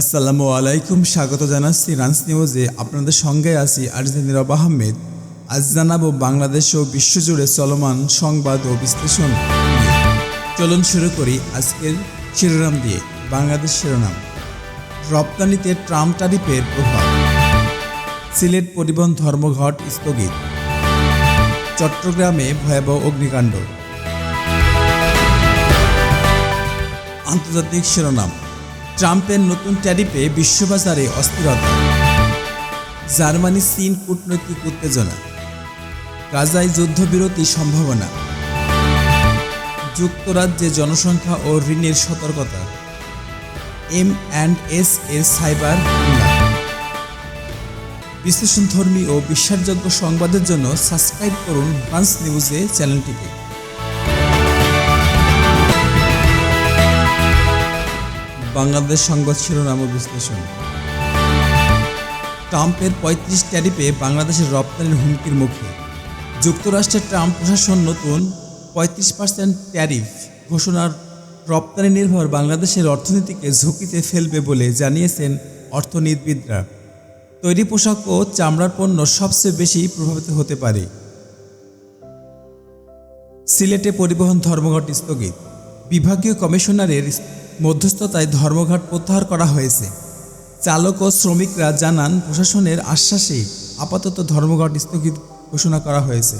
আসসালামু আলাইকুম। স্বাগত জানাচ্ছি রান্স নিউজে। আপনাদের সঙ্গে আছি আরজে নীরব আহমেদ। আজ জানাব বাংলাদেশ ও বিশ্বজুড়ে চলমান সংবাদ ও বিশ্লেষণ। চলুন শুরু করি আজকের শিরোনাম দিয়ে। বাংলাদেশ শিরোনাম। রপ্তানিতে ট্রাম্প টারিফের প্রভাব। সিলেট পরিবহন ধর্মঘট স্থগিত। চট্টগ্রামে ভয়াবহ অগ্নিকাণ্ড। আন্তর্জাতিক শিরোনাম। ট্রাম্পের নতুন ট্যারিফে বিশ্ববাজারে অস্থিরতা। জার্মানি, চীন কূটনৈতিক উত্তেজনা। গাজায় যুদ্ধবিরতি সম্ভাবনা। যুক্তরাজ্যে জনসংখ্যা ও ঋণের সতর্কতা। এম অ্যান্ড এস এর সাইবার বিশ্লেষণধর্মী ও বিশ্বাসযোগ্য সংবাদের জন্য সাবস্ক্রাইব করুন ফ্রান্স নিউজে চ্যানেলটিকে। বাংলাদেশ সংবাদ শিরোনাম ও বিশ্লেষণ। ট্রাম্পের পঁয়ত্রিশ ট্যারিফে বাংলাদেশের রপ্তানির হুমকির মুখে। যুক্তরাষ্ট্রের ট্রাম্প প্রশাসন নতুন পঁয়ত্রিশ পার্সেন্ট ট্যারিফ ঘোষণার রপ্তানি নির্ভর বাংলাদেশের অর্থনীতিকে ঝুঁকিতে ফেলবে বলে জানিয়েছেন অর্থনীতিবিদরা। তৈরি পোশাক ও চামড়ার পণ্য সবচেয়ে বেশি প্রভাবিত হতে পারে। সিলেটে পরিবহন ধর্মঘট স্থগিত। বিভাগীয় কমিশনারের মধ্যস্থতায় ধর্মঘট প্রত্যাহার করা হয়েছে। চালক ও শ্রমিকরা জানান, প্রশাসনের আশ্বাসে আপাতত ধর্মঘট স্থগিত ঘোষণা করা হয়েছে।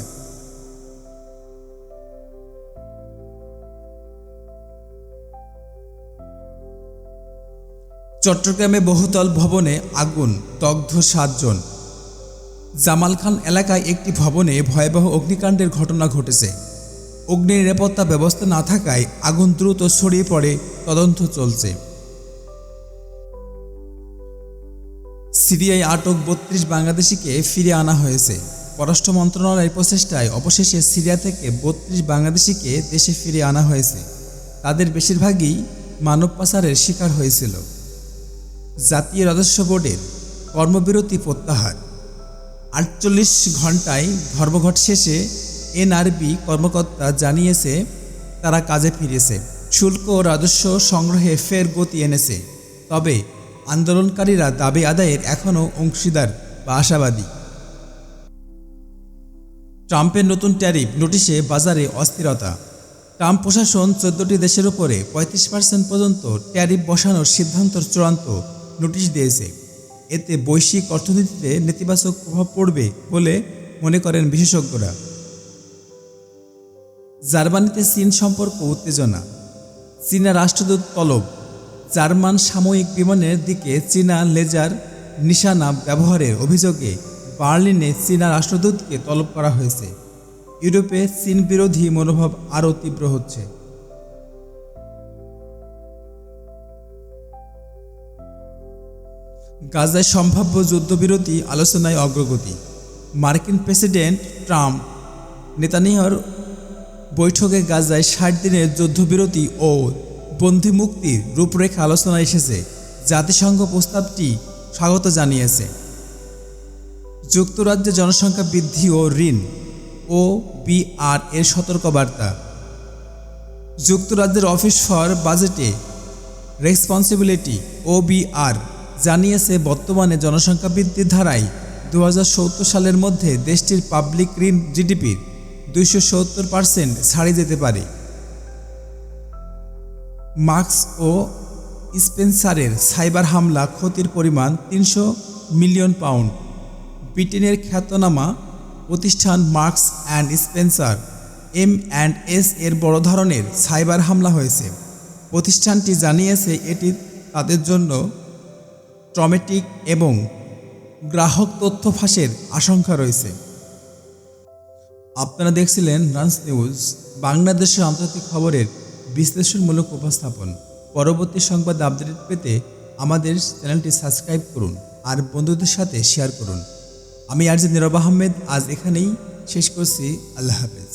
চট্টগ্রামে বহুতল ভবনে আগুন দগ্ধ সাতজন। জামাল খান এলাকায় একটি ভবনে ভয়াবহ অগ্নিকাণ্ডের ঘটনা ঘটেছে। অগ্নি নিরাপত্তা ব্যবস্থা না থাকায় আগুন দ্রুত ছড়িয়ে পড়ে, তদন্ত চলছে। সিরিয়ায় আটক বত্রিশ বাংলাদেশিকে ফিরে আনা হয়েছে। পররাষ্ট্র মন্ত্রণালয়ের প্রচেষ্টায় অবশেষে সিরিয়া থেকে বত্রিশ বাংলাদেশিকে দেশে ফিরে আনা হয়েছে। তাদের বেশিরভাগই মানব পাচারের শিকার হয়েছিল। জাতীয় রাজস্ব বোর্ডের কর্মবিরতি প্রত্যাহার। আটচল্লিশ ঘন্টায় ধর্মঘট শেষে এনআরবি কর্মকর্তা জানিয়েছে, তারা কাজে ফিরেছে। শুল্ক ও রাজস্ব সংগ্রহে ফের গতি এনেছে। তবে আন্দোলনকারীরা দাবি আদায়ের এখনও অংশীদার বা আশাবাদী। ট্রাম্পের নতুন ট্যারিফ নোটিশে বাজারে অস্থিরতা। ট্রাম্প প্রশাসন চোদ্দটি দেশের উপরে পঁয়ত্রিশ পার্সেন্ট পর্যন্ত ট্যারিফ বসানোর সিদ্ধান্ত চূড়ান্ত নোটিশ দিয়েছে। এতে বৈশ্বিক অর্থনীতিতে নেতিবাচক প্রভাব পড়বে বলে মনে করেন বিশেষজ্ঞরা। জার্মানিতে চীন সম্পর্ক উত্তেজনা। চীনা রাষ্ট্রদূত তলব। জার্মান সাময়িক বিমানের দিকে চীনা লেজার নিশানা ব্যবহারের অভিযোগে বার্লিনে চীনা রাষ্ট্রদূতকে তলব করা হয়েছে। ইউরোপে চীন বিরোধী মনোভাব আরও তীব্র হচ্ছে। গাজায় সম্ভাব্য যুদ্ধবিরতি আলোচনায় অগ্রগতি। মার্কিন প্রেসিডেন্ট ট্রাম্প নেতানিয়ার বৈঠকে গাজায় ষাট দিনের যুদ্ধবিরতি ও বন্দি মুক্তির রূপরেখা আলোচনা এসেছে। জাতিসংঘ প্রস্তাবটি স্বাগত জানিয়েছে। যুক্তরাজ্যে জনসংখ্যা বৃদ্ধি ও ঋণ ও বিআর এর সতর্কবার্তা। যুক্তরাজ্যের অফিস ফর বাজেটে রেসপন্সিবিলিটি ও বিআর জানিয়েছে, বর্তমানে জনসংখ্যা বৃদ্ধির ধারায় দু হাজার সত্তর সালের মধ্যে দেশটির পাবলিক ঋণ জিডিপির দুইশো সত্তর পার্সেন্ট ছাড়িয়ে যেতে পারে। মার্কস ও স্পেন্সারের সাইবার হামলা ক্ষতির পরিমাণ তিনশো মিলিয়ন পাউন্ড। ব্রিটেনের খ্যাতনামা প্রতিষ্ঠান Marks and Spencer, M and S এর বড় ধরনের সাইবার হামলা হয়েছে। প্রতিষ্ঠানটি জানিয়েছে এটি তাদের জন্য ট্রমেটিক এবং গ্রাহক তথ্য ফাঁসের আশঙ্কা রয়েছে। আপনারা দেখছিলেন রান্স নিউজ বাংলাদেশের আন্তর্জাতিক খবরের বিশ্লেষণমূলক উপস্থাপন। পরবর্তী সংবাদ আপডেট পেতে আমাদের চ্যানেলটি সাবস্ক্রাইব করুন আর বন্ধুদের সাথে শেয়ার করুন। আমি আরজি নিরব আহমেদ, আজ এখানেই শেষ করছি। আল্লাহ হাফেজ।